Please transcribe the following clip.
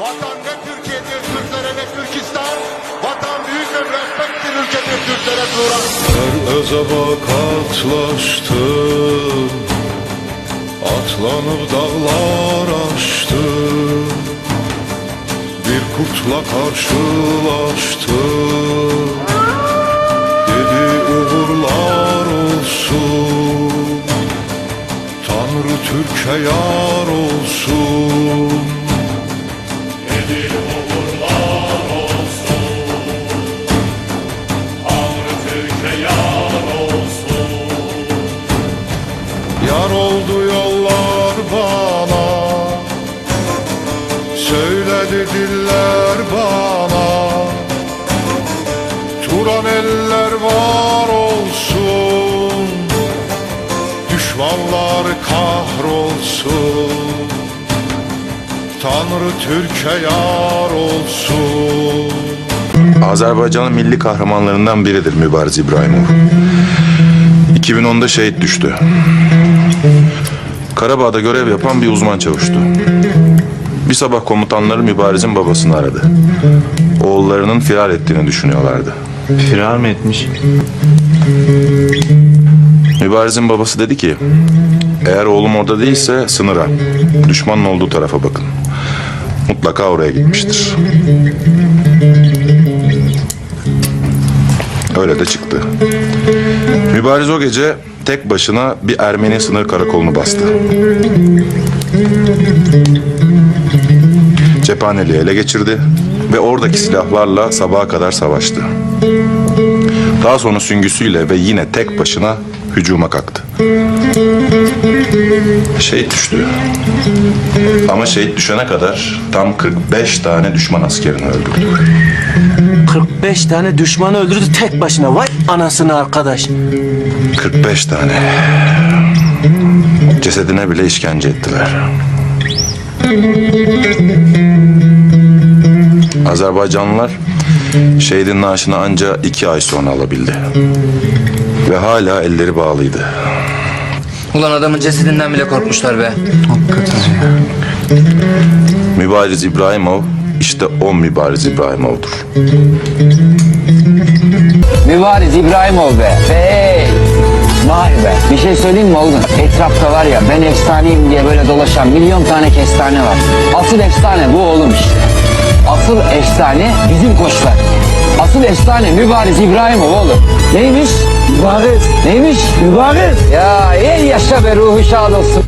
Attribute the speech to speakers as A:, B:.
A: Vatan ne Türkiye'dir, Türklere ne Türkistan. Vatan büyüktür, respekttir ülkedir, Türklere duran.
B: Her özaba katlaştım Atlanıp dağlar aştım Bir kurtla karşılaştım Dedi uğurlar olsun Tanrı Türkiye yar olsun eller var olsun Düşmanlar kahrolsun Tanrı Türkiye yar olsun
C: Azerbaycan'ın milli kahramanlarından biridir Mübariz İbrahimov. 2010'da şehit düştü. Karabağ'da görev yapan bir uzman çavuştu. Bir sabah komutanları Mübariz'in babasını aradı. Oğullarının firar ettiğini düşünüyorlardı.
D: Firar mı etmiş?
C: Mübariz'in babası dedi ki, eğer oğlum orada değilse sınıra, düşmanın olduğu tarafa bakın. Mutlaka oraya gitmiştir. Öyle de çıktı. Mübariz o gece tek başına bir Ermeni sınır karakolunu bastı. Cephaneliği ele geçirdi ve oradaki silahlarla sabaha kadar savaştı. Daha sonra süngüsüyle ve yine tek başına hücuma kalktı. Şehit düştü. Ama şehit düşene kadar tam 45 tane düşman askerini öldürdü.
D: 45 tane düşmanı öldürdü tek başına. Vay anasını arkadaş.
C: 45 tane. Cesedine bile işkence ettiler. Azerbaycanlılar şehidin naaşını anca iki ay sonra alabildi. Ve hala elleri bağlıydı.
E: Ulan adamın cesedinden bile korkmuşlar be.
C: Mübariz İbrahimov işte o Mübariz İbrahimov'dur.
F: Mübariz İbrahimov be. Hey! Vay be. Bir şey söyleyeyim mi Olgun? Etrafta var ya ben efsaneyim diye böyle dolaşan milyon tane kestane var. Asıl efsane bu oğlum işte. Asıl efsane bizim koçlar. Asıl efsane Mübariz İbrahimov oğlum. Neymiş? Mübariz. Neymiş? Mübariz. Ya ey yaşa be ruhu şad olsun.